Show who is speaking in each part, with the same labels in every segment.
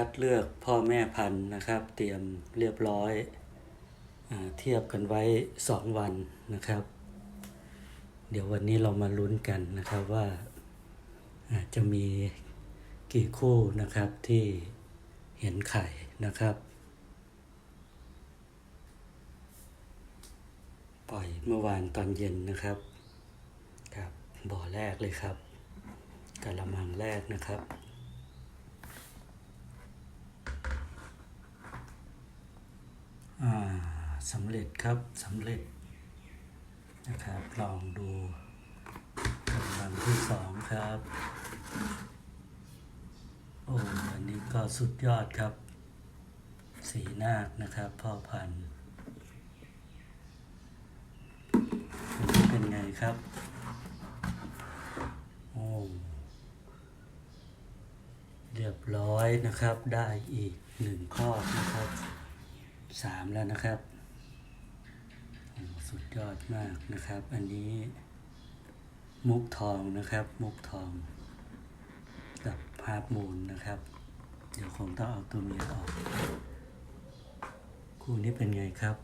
Speaker 1: คัดเลือกพ่อแม่พันธุ์นะครับ เตรียมเรียบร้อยอเทียบกันไว้สองวันนะครับ เดี๋ยววันนี้เรามาลุ้นกันนะครับว่าอ่าจะมีกี่คู่นะครับที่เห็นไข่นะครับ ปล่อยเมื่อวานตอนเย็นนะครับครับบ่อแรกเลยครับกะละมังแรกนะครับ อ่า สำเร็จครับสำเร็จนะครับ ลองดูกำลังที่สองครับ โอ้อันนี้ก็สุดยอดครับ สีนาคนะครับ พ่อพันธุ์อันนี้เป็นไงครับ โอ้ เรียบร้อยนะครับ ได้อีกหนึ่งข้อนะครับสามแล้วนะครับ สุดยอดมากนะครับ อันนี้มุกทองนะครับ มุกทอง กับฮาร์ปมูลนะครับ เดี๋ยวคงต้องเอาตัวเมียออก คู่นี้เป็นไงครับ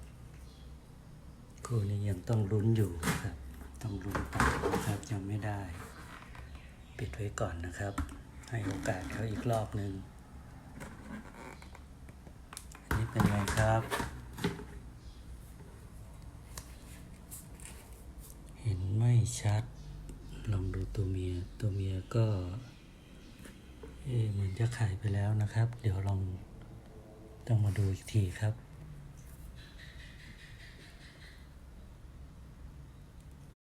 Speaker 1: คู่นี้ยังต้องลุ้นอยู่ครับ ต้องลุ้นต่อนะครับยังไม่ได้ ปิดไว้ก่อนนะครับ ให้โอกาสเขาอีกรอบหนึ่งอันนี้เป็นไงครับ เห็นไม่ ชัด ลองดูตัวเมีย ตัวเมียก็เอเหมือนจะไข่ไปแล้วนะครับ เดี๋ยวลองต้องมาดูอีกทีครับ